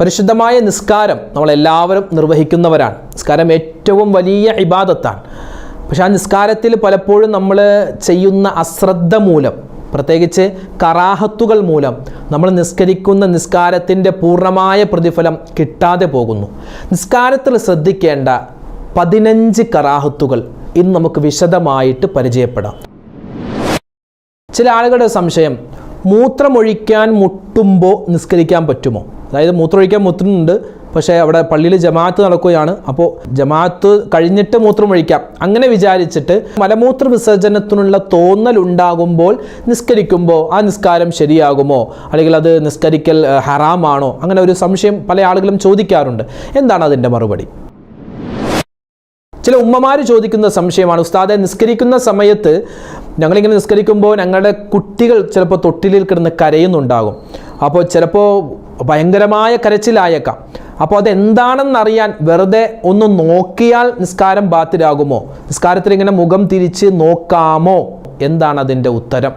പരിശുദ്ധമായ നിസ്കാരം നമ്മളെല്ലാവരും നിർവഹിക്കുന്നവരാണ്. നിസ്കാരം ഏറ്റവും വലിയ ഇബാദത്താണ്. പക്ഷെ ആ നിസ്കാരത്തിൽ പലപ്പോഴും നമ്മൾ ചെയ്യുന്ന അശ്രദ്ധ മൂലം പ്രത്യേകിച്ച് കറാഹത്തുകൾ മൂലം നമ്മൾ നിസ്കരിക്കുന്ന നിസ്കാരത്തിന്റെ പൂർണമായ പ്രതിഫലം കിട്ടാതെ പോകുന്നു. നിസ്കാരത്തിൽ ശ്രദ്ധിക്കേണ്ട പതിനഞ്ച് കറാഹത്തുകൾ ഇന്ന് നമുക്ക് വിശദമായിട്ട് പരിചയപ്പെടാം. ചില ആളുകളുടെ സംശയം മൂത്രമൊഴിക്കാൻ മുട്ടുമ്പോൾ നിസ്കരിക്കാൻ പറ്റുമോ? അതായത് മൂത്രമൊഴിക്കാൻ മുത്തുന്നുണ്ട് പക്ഷേ അവിടെ പള്ളിയിൽ ജമാഅത്ത് നടക്കുകയാണ്. അപ്പോൾ ജമാഅത്ത് കഴിഞ്ഞിട്ട് മൂത്രം ഒഴിക്കാം. അങ്ങനെ വിചാരിച്ചിട്ട് മലമൂത്ര വിസർജനത്തിനുള്ള തോന്നൽ ഉണ്ടാകുമ്പോൾ നിസ്കരിക്കുമ്പോൾ ആ നിസ്കാരം ശരിയാകുമോ? അല്ലെങ്കിൽ അത് നിസ്കരിക്കൽ ഹറാമാണോ? അങ്ങനെ ഒരു സംശയം പല ആളുകളും ചോദിക്കാറുണ്ട്. എന്താണ് അതിന്റെ മറുപടി? ചില ഉമ്മമാർ ചോദിക്കുന്ന സംശയമാണ്. ഉസ്താദെ നിസ്കരിക്കുന്ന സമയത്ത് ഞങ്ങളിങ്ങനെ നിസ്കരിക്കുമ്പോൾ ഞങ്ങളുടെ കുട്ടികൾ ചിലപ്പോൾ തൊട്ടിലിൽ കിടന്ന് കരയുന്നുണ്ടാകും. അപ്പോൾ ചിലപ്പോൾ ഭയങ്കരമായ കരച്ചിലായേക്കാം. അപ്പോൾ അതെന്താണെന്നറിയാൻ വെറുതെ ഒന്ന് നോക്കിയാൽ നിസ്കാരം ബാത്തിലാകുമോ? നിസ്കാരത്തിൽ ഇങ്ങനെ മുഖം തിരിച്ച് നോക്കാമോ? എന്താണ് അതിന്റെ ഉത്തരം?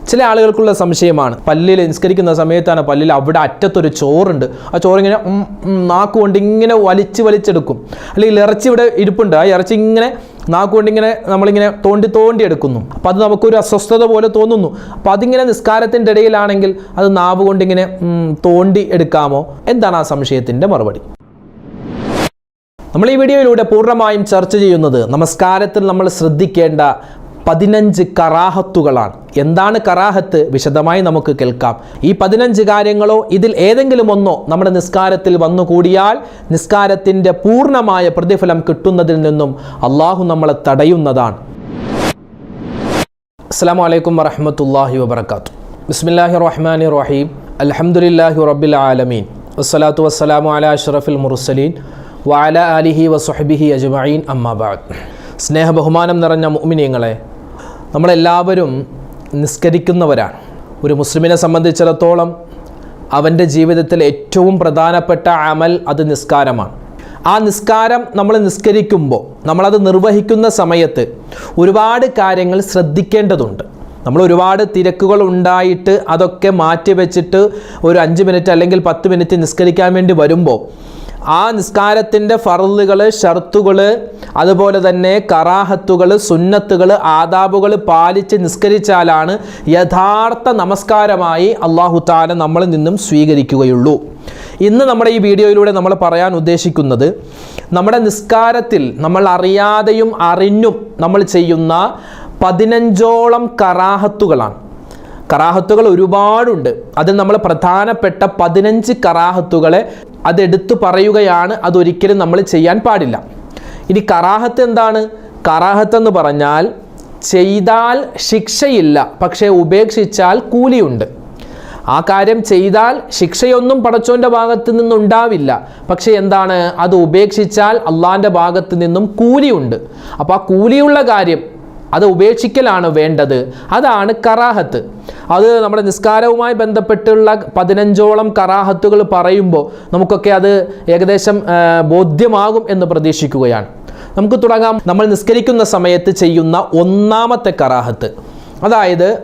ചില ആളുകൾക്കുള്ള സംശയമാണ്. പല്ലിൽ നിസ്കരിക്കുന്ന സമയത്താണ് പല്ലിൽ അവിടെ അറ്റത്തൊരു ചോറുണ്ട്. ആ ചോറിങ്ങനെ നാക്കുകൊണ്ട് ഇങ്ങനെ വലിച്ച് വലിച്ചെടുക്കും. അല്ലെങ്കിൽ ഇറച്ചി ഇവിടെ ഇരിപ്പുണ്ട്. ആ ഇറച്ചി ഇങ്ങനെ നാക്കുകൊണ്ട് ഇങ്ങനെ നമ്മളിങ്ങനെ തോണ്ടി തോണ്ടി എടുക്കുന്നു. അപ്പം അത് നമുക്കൊരു അസ്വസ്ഥത പോലെ തോന്നുന്നു. അപ്പം അതിങ്ങനെ നിസ്കാരത്തിന്റെ ഇടയിലാണെങ്കിൽ അത് നാവ് കൊണ്ടിങ്ങനെ തോണ്ടി എടുക്കാമോ? എന്താണ് ആ സംശയത്തിന്റെ മറുപടി? നമ്മൾ ഈ വീഡിയോയിലൂടെ പൂർണമായും ചർച്ച ചെയ്യുന്നത് നമസ്കാരത്തിൽ നമ്മൾ ശ്രദ്ധിക്കേണ്ട പതിനഞ്ച് കറാഹത്തുകളാണ്. എന്താണ് കറാഹത്ത്? വിശദമായി നമുക്ക് കേൾക്കാം. ഈ പതിനഞ്ച് കാര്യങ്ങളോ ഇതിൽ ഏതെങ്കിലും ഒന്നോ നമ്മുടെ നിസ്കാരത്തിൽ വന്നുകൂടിയാൽ നിസ്കാരത്തിന്റെ പൂർണമായ പ്രതിഫലം കിട്ടുന്നതിൽ നിന്നും അള്ളാഹു നമ്മളെ തടയുന്നതാണ്. അസ്സാം വലൈക്കും വറഹമത്തല്ലാഹി വബർക്കാത്തു ബിസ്മില്ലാഹി റഹ്മാനി റഹീം. അലഹമുല്ലാഹി റബ്ബിൽ ആലമീൻ. വസ്സലാത്തു വസ്സലാമു അല അഷ്റഫിൽ മുർസലീൻ. വാല അലിഹി വസുഹബിഹി അജ്മഈൻ. അമ്മാബാദ് സ്നേഹ ബഹുമാനം നിറഞ്ഞ മുഅ്മിനീങ്ങളെ നമ്മളെല്ലാവരും നിസ്കരിക്കുന്നവരാണ്. ഒരു മുസ്ലിമിനെ സംബന്ധിച്ചിടത്തോളം അവന്റെ ജീവിതത്തിൽ ഏറ്റവും പ്രധാനപ്പെട്ട അമൽ അത് നിസ്കാരമാണ്. ആ നിസ്കാരം നമ്മൾ നിസ്കരിക്കുമ്പോൾ നമ്മളത് നിർവഹിക്കുന്ന സമയത്ത് ഒരുപാട് കാര്യങ്ങൾ ശ്രദ്ധിക്കേണ്ടതുണ്ട്. നമ്മൾ ഒരുപാട് തിരക്കുകൾ ഉണ്ടായിട്ട് അതൊക്കെ മാറ്റി വെച്ചിട്ട് ഒരു അഞ്ച് മിനിറ്റ് അല്ലെങ്കിൽ പത്ത് മിനിറ്റ് നിസ്കരിക്കാൻ വേണ്ടി വരുമ്പോൾ ആ നിസ്കാരത്തിന്റെ ഫറലുകൾ ഷർത്തുകൾ അതുപോലെ തന്നെ കറാഹത്തുകൾ സുന്നത്തുകൾ ആദാബുകൾ പാലിച്ച് നിസ്കരിച്ചാലാണ് യഥാർത്ഥ നമസ്കാരമായി അള്ളാഹു താല നമ്മളിൽ നിന്നും സ്വീകരിക്കുകയുള്ളൂ. ഇന്ന് നമ്മുടെ ഈ വീഡിയോയിലൂടെ നമ്മൾ പറയാൻ ഉദ്ദേശിക്കുന്നത് നമ്മുടെ നിസ്കാരത്തിൽ നമ്മൾ അറിയാതെയും അറിഞ്ഞും നമ്മൾ ചെയ്യുന്ന പതിനഞ്ചോളം കറാഹത്തുകളാണ്. കറാഹത്തുകൾ ഒരുപാടുണ്ട്. അതിൽ നമ്മൾ പ്രധാനപ്പെട്ട പതിനഞ്ച് കറാഹത്തുകളെ അതെടുത്തു പറയുകയാണ് അതൊരിക്കലും നമ്മൾ ചെയ്യാൻ പാടില്ല. ഇനി കറാഹത്ത് എന്താണ്? കറാഹത്ത് എന്ന് പറഞ്ഞാൽ ചെയ്താൽ ശിക്ഷയില്ല പക്ഷേ ഉപേക്ഷിച്ചാൽ കൂലിയുണ്ട്. ആ കാര്യം ചെയ്താൽ ശിക്ഷയൊന്നും പടച്ചോന്റെ ഭാഗത്ത് നിന്നുണ്ടാവില്ല പക്ഷേ എന്താണ്? അത് ഉപേക്ഷിച്ചാൽ അള്ളാന്റെ ഭാഗത്ത് നിന്നും കൂലിയുണ്ട്. അപ്പോൾ ആ കൂലിയുള്ള കാര്യം അത് ഉപേക്ഷിക്കലാണ് വേണ്ടത്. അതാണ് കറാഹത്ത്. അത് നമ്മുടെ നിസ്കാരവുമായി ബന്ധപ്പെട്ടുള്ള പതിനഞ്ചോളം കറാഹത്തുകൾ പറയുമ്പോൾ നമുക്കൊക്കെ അത് ഏകദേശം ബോധ്യമാകും എന്ന് പ്രതീക്ഷിക്കുകയാണ്. നമുക്ക് തുടങ്ങാം. നമ്മൾ നിസ്കരിക്കുന്ന സമയത്ത് ചെയ്യുന്ന ഒന്നാമത്തെ കറാഹത്ത്. അതായത്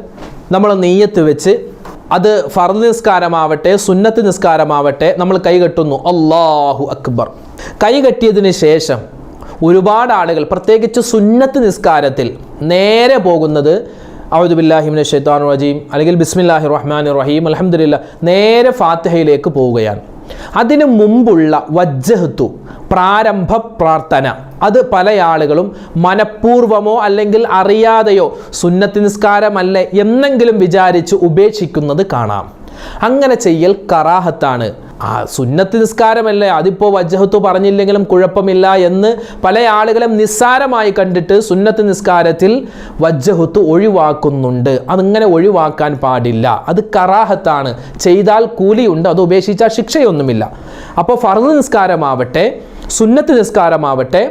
നമ്മൾ നെയ്യത്ത് വെച്ച് അത് ഫർദ് നിസ്കാരമാവട്ടെ സുന്നത്ത് നിസ്കാരമാവട്ടെ നമ്മൾ കൈകെട്ടുന്നു. അള്ളാഹു അക്ബർ. കൈകെട്ടിയതിന് ശേഷം ഒരുപാട് ആളുകൾ പ്രത്യേകിച്ച് സുന്നത്ത് നിസ്കാരത്തിൽ നേരെ പോകുന്നത് ഔദുബില്ലാഹിമിന് ഷെയ്ത്താൻ റജീം അല്ലെങ്കിൽ ബിസ്മില്ലാഹി റഹ്മാൻ റഹീം അലഹമില്ല നേരെ ഫാത്തിഹയിലേക്ക് പോവുകയാണ്. അതിനു മുമ്പുള്ള വജ്ജഹത്തു പ്രാരംഭ പ്രാർത്ഥന അത് പല ആളുകളും മനഃപൂർവമോ അല്ലെങ്കിൽ അറിയാതെയോ സുന്നത്ത് നിസ്കാരമല്ലേ എന്നെങ്കിലും വിചാരിച്ച് ഉപേക്ഷിക്കുന്നത് കാണാം. അങ്ങനെ ചെയ്യൽ കറാഹത്താണ്. ആ സുന്നത്ത് നിസ്കാരമല്ലേ? അതിപ്പോൾ വജ്ജഹത്തു പറഞ്ഞില്ലെങ്കിലും കുഴപ്പമില്ല എന്ന് പല ആളുകളും നിസ്സാരമായി കണ്ടിട്ട് സുന്നത്ത് നിസ്കാരത്തിൽ വജ്ജഹത്തു ഒഴിവാക്കുന്നുണ്ട്. അതിങ്ങനെ ഒഴിവാക്കാൻ പാടില്ല. അത് കറാഹത്താണ്. ചെയ്താൽ കൂലിയുണ്ട് അത് ഉപേക്ഷിച്ചാൽ ശിക്ഷയൊന്നുമില്ല. അപ്പോൾ ഫർദ് നിസ്കാരമാവട്ടെ സുന്നത്ത് നിസ്കാരമാവട്ടെ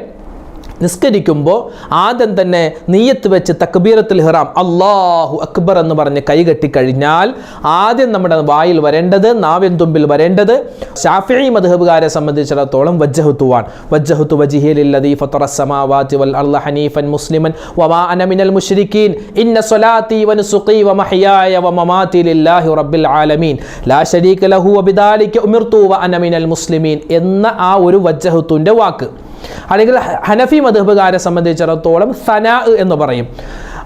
നിസ്കരിക്കുമ്പോൾ ആദ്യം തന്നെ നീയത്ത് വെച്ച് തക്ബീറത്തുൽ ഹിറാം അള്ളാഹു അക്ബർ എന്ന് പറഞ്ഞ് കൈകെട്ടി കഴിഞ്ഞാൽ ആദ്യം നമ്മുടെ വായിൽ വരേണ്ടത് നാവിൻ തുമ്പിൽ വരേണ്ടത് ഷാഫി മധുബുകാരെ സംബന്ധിച്ചിടത്തോളം വജ്ജഹുത്തുവാൻ വജ്ജഹുത്തു വജിഹിലി ഫത്തറ സമാവാതി വൽ അർള ഹനീഫൻ മുസ്ലിമൻ വമാ അന മിനൽ മുശ്രിക്കീൻ ഇന്ന സ്വലാത്തി വനുസുഖി വമഹയായ വമമാതി ലില്ലാഹി റബ്ബിൽ ആലമീൻ ലാ ശരീക ലഹു വബിദാലിക ഉമിർതു വ അന മിനൽ മുസ്ലിമീൻ എന്ന ആ ഒരു വജ്ജഹത്തുന്റെ വാക്ക്. അല്ലെങ്കിൽ ഹനഫി മധുബുകാരെ സംബന്ധിച്ചിടത്തോളം സനാ എന്ന് പറയും.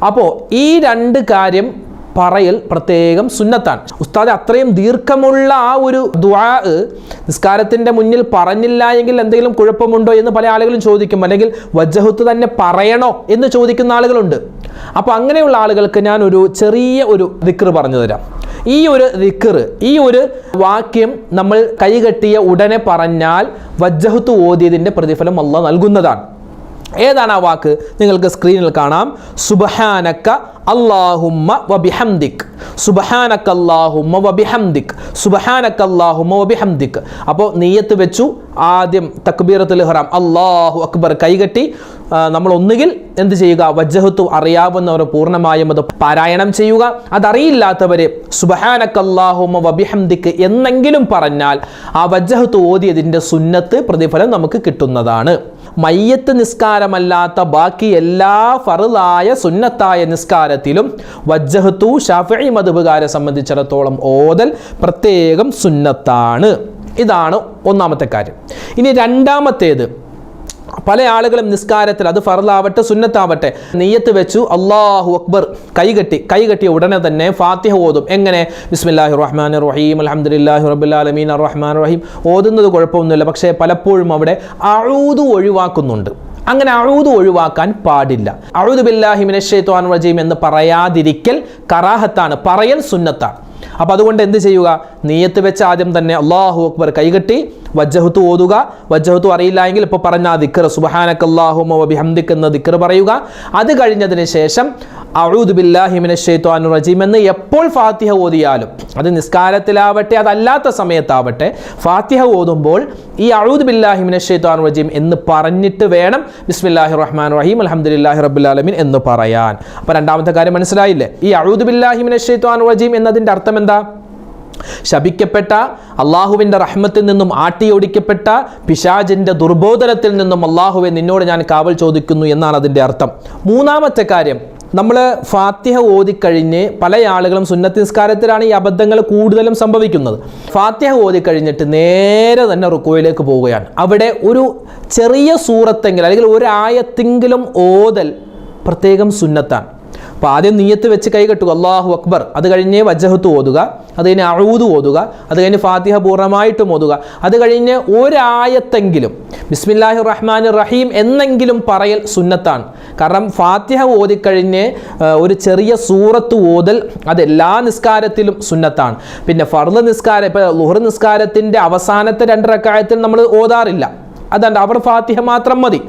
അപ്പോൾ ഈ രണ്ട് കാര്യം പറയൽ പ്രത്യേകം സുന്നത്താണ്. ഉസ്താദ് അത്രയും ദീർഘമുള്ള ആ ഒരു ദ്വാ നിസ്കാരത്തിന്റെ മുന്നിൽ പറഞ്ഞില്ല എങ്കിൽ എന്തെങ്കിലും കുഴപ്പമുണ്ടോ എന്ന് പല ആളുകളും ചോദിക്കും. അല്ലെങ്കിൽ വജ്ജഹത്ത് തന്നെ പറയണോ എന്ന് ചോദിക്കുന്ന ആളുകളുണ്ട്. അപ്പോൾ അങ്ങനെയുള്ള ആളുകൾക്ക് ഞാൻ ഒരു ചെറിയ ഒരു ദിക്ർ പറഞ്ഞു തരാം. ഈ ഒരു ദിക്ർ ഈ ഒരു വാക്യം നമ്മൾ കൈകെട്ടിയ ഉടനെ പറഞ്ഞാൽ വജ്ജഹത്ത് ഓതിയതിന്റെ പ്രതിഫലം അല്ല നൽകുന്നതാണ്. ഏതാണ് ആ വാക്ക്? നിങ്ങൾക്ക് സ്ക്രീനിൽ കാണാം. സുബഹാനക്ക അള്ളാഹുമ്മ വബിഹംദിക്. സുബഹാനക്ക അള്ളാഹുമ്മ വബിഹംദിക്. സുബഹാനക്ക അള്ളാഹുമ്മ വബിഹംദിക്. അപ്പോൾ നീയത്ത് വെച്ചു. ആദ്യം തക്ബീറത്തുൽ ഹറാം അള്ളാഹു അക്ബർ കൈകെട്ടി. നമ്മൾ ഒന്നുകിൽ എന്ത് ചെയ്യുക? വജ്ജഹത്തു അറിയാവുന്നവർ പൂർണമായും അത് പാരായണം ചെയ്യുക. അതറിയില്ലാത്തവര് സുബഹാനക്കല്ലാഹുമ വബിഹംദിക്ക് എന്നെങ്കിലും പറഞ്ഞാൽ ആ വജ്ജഹത്ത് ഓതിയതിന്റെ സുന്നത്ത് പ്രതിഫലം നമുക്ക് കിട്ടുന്നതാണ്. മയ്യത്ത് നിസ്കാരമല്ലാത്ത ബാക്കി എല്ലാ ഫറുതായ സുന്നത്തായ നിസ്കാരത്തിലും വജ്ജഹത്തു ഷാഫി മധുബുകാരെ സംബന്ധിച്ചിടത്തോളം ഓതൽ പ്രത്യേകം സുന്നത്താണ്. ഇതാണ് ഒന്നാമത്തെ കാര്യം. ഇനി രണ്ടാമത്തേത്. പല ആളുകളും നിസ്കാരത്തിൽ അത് ഫറലാവട്ടെ സുന്നത്താവട്ടെ. നെയ്യത്ത് വെച്ചു അള്ളാഹു അക്ബർ. കൈകെട്ടി കൈകെട്ടിയ ഉടനെ തന്നെ ഫാത്തിഹ ഓതും. എങ്ങനെ? ബിസ്മില്ലാഹി റഹ്മാൻ റഹീം അലഹമുല്ലാഹി റബുല്ലാലമീൻ റഹ്മാൻ റഹീം ഓതുന്നത് കുഴപ്പമൊന്നുമില്ല പക്ഷേ പലപ്പോഴും അവിടെ അഴൂത് ഒഴിവാക്കുന്നുണ്ട്. അങ്ങനെ അഴുതു ഒഴിവാക്കാൻ പാടില്ല. അഴുതു ബില്ലാഹി മിനഷേത്വാൻ റജീം എന്ന് പറയാതിരിക്കൽ കറാഹത്താണ് പറയൽ സുന്നത്താണ്. അപ്പോൾ അതുകൊണ്ട് എന്ത് ചെയ്യുക? നീയത്ത് വെച്ച് ആദ്യം തന്നെ അള്ളാഹു അക്ബർ കൈകെട്ടി വജ്ജഹത്തു ഓതുക വജ്ജഹത്തു അറിയില്ല എങ്കിൽ ഇപ്പോൾ പറഞ്ഞ ആ ദിക്കർ സുബഹാനക്ക് അള്ളാഹുമ എന്ന ദിക്കർ പറയുക. അത് കഴിഞ്ഞതിന് ശേഷം റജീം എന്ന് എപ്പോൾ ഫാത്തിഹ ഓതിയാലും അത് നിസ്കാരത്തിലാവട്ടെ അതല്ലാത്ത സമയത്താവട്ടെ ഫാത്തിഹ ഓതുമ്പോൾ ഈ അഴൂദ് ബില്ലാഹി മിനശ്ശൈത്വാൻ റജീം എന്ന് പറഞ്ഞിട്ട് വേണം ബിസ്മില്ലാഹി റഹ്മാൻ റഹീം അലഹമുല്ലാഹി റബ്ബുലാലമിൻ എന്ന് പറയാൻ. അപ്പോൾ രണ്ടാമത്തെ കാര്യം മനസ്സിലായില്ലേ? ഈ അഴൂദ് ബില്ലാഹി മിനശ്ശൈത്വാൻ റജീം എന്നതിന്റെ അർത്ഥം എന്താ? ശപിക്കപ്പെട്ട അള്ളാഹുവിന്റെ റഹ്മത്തിൽ നിന്നും ആട്ടിയോടിക്കപ്പെട്ട പിശാജിന്റെ ദുർബോധനത്തിൽ നിന്നും അള്ളാഹുവെ നിന്നോട് ഞാൻ കാവൽ ചോദിക്കുന്നു എന്നാണ് അതിന്റെ അർത്ഥം. മൂന്നാമത്തെ കാര്യം നമ്മൾ ഫാത്തിഹ ഓതിക്കഴിഞ്ഞ് പല ആളുകളും സുന്നത്ത് നിസ്കാരത്തിലാണ് ഈ അബദ്ധങ്ങൾ കൂടുതലും സംഭവിക്കുന്നത്. ഫാത്തിഹ ഓതിക്കഴിഞ്ഞിട്ട് നേരെ തന്നെ റുക്കോയിലേക്ക് പോവുകയാണ്. അവിടെ ഒരു ചെറിയ സൂറത്തെങ്കിലും അല്ലെങ്കിൽ ഒരു ആയത്തെങ്കിലും ഓതൽ പ്രത്യേകം സുന്നത്താണ്. അപ്പോൾ ആദ്യം നീയത്ത് വെച്ച് കൈ കെട്ടുക. അള്ളാഹു അക്ബർ. അത് കഴിഞ്ഞ് വജഹത്ത് ഓതുക. അത് കഴിഞ്ഞ് അഴൂത് ഓതുക. അത് കഴിഞ്ഞ് ഫാത്തിഹ പൂർണമായിട്ടും ഓതുക. അത് കഴിഞ്ഞ് ഒരായത്തെങ്കിലും ബിസ്മില്ലാഹി റഹ്മാൻ റഹീം എന്നെങ്കിലും പറയൽ സുന്നത്താണ്. കാരണം ഫാത്തിഹ ഓതിക്കഴിഞ്ഞ് ഒരു ചെറിയ സൂറത്ത് ഓതൽ അതെല്ലാ നിസ്കാരത്തിലും സുന്നത്താണ്. പിന്നെ ഫർദ് നിസ്കാരം ഇപ്പോൾ ലുഹർ നിസ്കാരത്തിന്റെ അവസാനത്തെ രണ്ട് റക്കായത്തിൽ നമ്മൾ ഓതാറില്ല. അതാണ്ട് അവർ ഫാത്തിഹ മാത്രം മതി.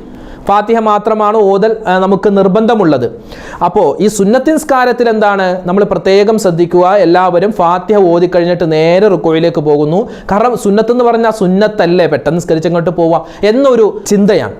ഫാത്തിഹ മാത്രമാണ് ഓതൽ നമുക്ക് നിർബന്ധമുള്ളത്. അപ്പോൾ ഈ സുന്നത്തിൻസ്കാരത്തിൽ എന്താണ്? നമ്മൾ പ്രത്യേകം ശ്രദ്ധിക്കുക. എല്ലാവരും ഫാത്തിഹ ഓതി കഴിഞ്ഞിട്ട് നേരെ റുക്കോയിലേക്ക് പോകുന്നു. കാരണം സുന്നത്ത് എന്ന് പറഞ്ഞാൽ സുന്നത്തല്ലേ പെട്ടെന്ന് സ്കരിച്ചങ്ങോട്ട് പോവാം എന്നൊരു ചിന്തയാണ്.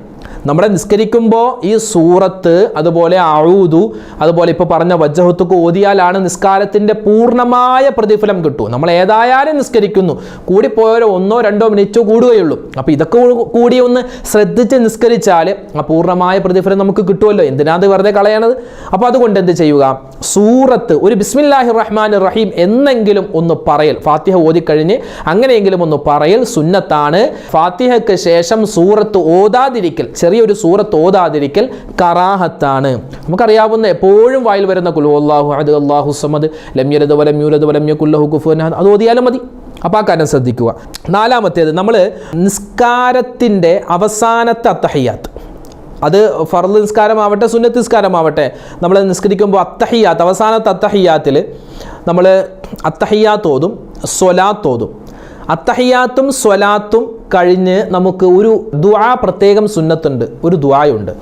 നമ്മുടെ നിസ്കരിക്കുമ്പോൾ ഈ സൂറത്ത് അതുപോലെ അഴൂതു അതുപോലെ ഇപ്പോൾ പറഞ്ഞ വജ്ജഹത്തുക്ക് ഓതിയാലാണ് നിസ്കാരത്തിന്റെ പൂർണമായ പ്രതിഫലം കിട്ടും. നമ്മൾ ഏതായാലും നിസ്കരിക്കുന്നു. കൂടിപ്പോയാലോ ഒന്നോ രണ്ടോ മിനിറ്റോ കൂടുകയുള്ളൂ. അപ്പോൾ ഇതൊക്കെ കൂടി ഒന്ന് ശ്രദ്ധിച്ച് നിസ്കരിച്ചാൽ ആ പൂർണമായ പ്രതിഫലം നമുക്ക് കിട്ടുമല്ലോ. എന്തിനാത് വെറുതെ കളയണത്? അപ്പോൾ അതുകൊണ്ട് എന്ത് ചെയ്യുക? സൂറത്ത് ഒരു ബിസ്മില്ലാഹി റഹ്മാൻ റഹീം എന്നെങ്കിലും ഒന്ന് പറയൽ. ഫാത്തിഹ ഓതിക്കഴിഞ്ഞ് അങ്ങനെയെങ്കിലും ഒന്ന് പറയൽ സുന്നത്താണ്. ഫാത്തിഹയ്ക്ക് ശേഷം സൂറത്ത് ഓതാതിരിക്കൽ. ചെറിയൊരു സൂറത്ത് ഓതാതിരിക്കൽ കറാഹത്താണ്. നമുക്കറിയാവുന്ന എപ്പോഴും വായിൽ വരുന്ന കുലു അള്ളാഹു അത് അള്ളാഹു സമദ് ലമ്യരത് വലം യൂരത് വലം കുഫു അത് ഓതിയാലും മതി. അപ്പോൾ ആ കാര്യം ശ്രദ്ധിക്കുക. നാലാമത്തേത് നമ്മൾ നിസ്കാരത്തിന്റെ അവസാനത്തെ അത്തഹയ്യാത്ത് അത് ഫർദ് നിസ്കാരമാവട്ടെ സുന്നത്ത് നിസ്കാരമാവട്ടെ നമ്മൾ നിസ്കരിക്കുമ്പോൾ അത്തഹിയാത്ത് അവസാനത്തെ അത്തഹിയാത്തിൽ നമ്മൾ അത്തഹിയാത്ത് സ്വലാത്തോതും അത്തഹിയാത്തും സ്വലാത്തും കഴിഞ്ഞ് നമുക്ക് ഒരു ദുആ പ്രത്യേകം സുന്നത്തുണ്ട് ഒരു ദുആയുണ്ട്.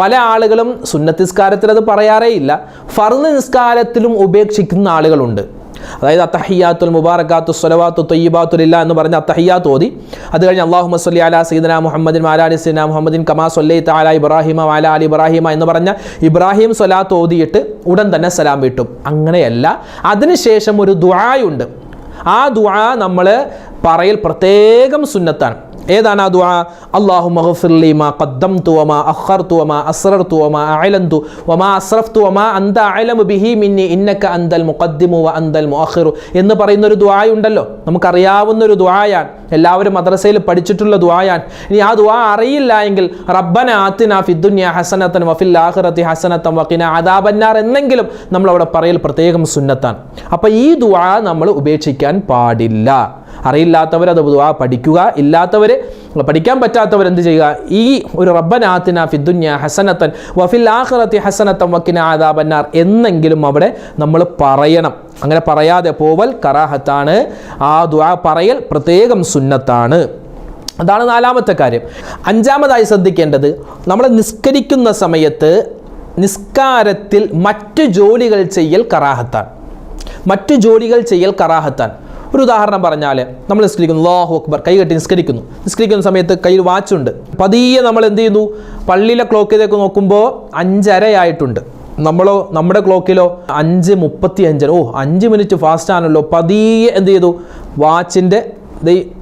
പല ആളുകളും സുന്നത്തിസ്കാരത്തിൽ അത് പറയാറേ ഇല്ല ഫർദ് നിസ്കാരത്തിലും ഉപേക്ഷിക്കുന്ന ആളുകളുണ്ട്. അതായത് അത്തഹിയാത്തുൽ മുബാറക്കാത്തു സ്വലവാത്തു തൊയ്യബാത്തുലില്ല എന്ന് പറഞ്ഞ അത്തഹിയാത്ത് ഓതി. അത് കഴിഞ്ഞ് അള്ളാഹു മസ്ലി അല സീദന മുഹമ്മദിൻ മാലാലി സീന മുഹമ്മദിൻ കമാ സൊല്ലൈ താല ഇബ്രാഹിമ വാല അലി ഇബ്രാഹിമ എന്ന് പറഞ്ഞ ഇബ്രാഹിം സ്വലാത്ത് ഓതിയിട്ട് ഉടൻ തന്നെ സലാം വീട്ടും. അങ്ങനെയല്ല. അതിനുശേഷം ഒരു ദുആയുണ്ട്. ആ ദുആ നമ്മൾ പറയൽ പ്രത്യേകം സുന്നത്താണ്. ഏതാണ് ആ ദുആ? അല്ലാഹു മഗ്ഫിർലി മാ ഖദ്ദംതു വമാ അഖർതു വമാ അസ്റർതു വമാ അഅലന്തു വമാ അസ്റഫ്തു വമാ അന്ത അഅലമു ബിഹി മിന്നി ഇന്നക അന്തൽ മുഖദ്ദിമു വ അന്തൽ മുഅഖിറു എന്ന് പറയുന്ന ഒരു ദുആ ഉണ്ടല്ലോ നമുക്കറിയാവുന്ന ഒരു ദുആയാണ്. എല്ലാവരും മദ്രസയിൽ പഠിച്ചിട്ടുള്ള ദുആയാണ്. ഇനി ആ ദുആ അറിയില്ല എങ്കിൽ റബ്ബന ആത്തിന ഫിദ്ദുനിയ ഹസനത്തൻ വഫിൽ ആഹ്റത്തി ഹസനത്തൻ വഖിന അദാബന്നാർ എന്നെങ്കിലും നമ്മൾ അവിടെ പറയൽ പ്രത്യേകം സുന്നത്താണ്. അപ്പോൾ ഈ ദുആ നമ്മൾ ഉപേക്ഷിക്കാൻ പാടില്ല. അറിയില്ലാത്തവർ അത് ദുആ പഠിക്കുക. ഇല്ലാത്തവർ പഠിക്കാൻ പറ്റാത്തവർ എന്ത് ചെയ്യുക? ഈ ഒരു റബ്ബനാത്തിന ഫിദ്ദുന്യ ഹസനത്തൻ വഫിൽ ആഖിറത്തി ഹസനത്തൻ വക്കിന ആദാബന്നാർ എന്നെങ്കിലും അവിടെ നമ്മൾ പറയണം. അങ്ങനെ പറയാതെ പോവൽ കറാഹത്താണ്. ആ ദുആ പറയൽ പ്രത്യേകം സുന്നത്താണ്. അതാണ് നാലാമത്തെ കാര്യം. അഞ്ചാമതായി ശ്രദ്ധിക്കേണ്ടത് നമ്മൾ നിസ്കരിക്കുന്ന സമയത്ത് നിസ്കാരത്തിൽ മറ്റു ജോലികൾ ചെയ്യൽ കറാഹത്താണ്. മറ്റു ജോലികൾ ചെയ്യൽ കറാഹത്താണ്. ഒരു ഉദാഹരണം പറഞ്ഞാൽ നമ്മൾ നിസ്കരിക്കുന്നു അള്ളാഹു അക്ബർ കൈ കെട്ടി നിസ്കരിക്കുന്നു. നിസ്കരിക്കുന്ന സമയത്ത് കയ്യിൽ വാച്ചുണ്ട് പതിയെ നമ്മൾ എന്ത് ചെയ്യുന്നു? പള്ളിയിലെ ക്ലോക്കിലേക്ക് നോക്കുമ്പോൾ അഞ്ചരയായിട്ടുണ്ട്. നമ്മളോ നമ്മുടെ ക്ലോക്കിലോ അഞ്ച് മുപ്പത്തി അഞ്ചര ഓ അഞ്ച് മിനിറ്റ് ഫാസ്റ്റ് ആണല്ലോ. പതിയെ എന്ത് ചെയ്തു? വാച്ചിന്റെ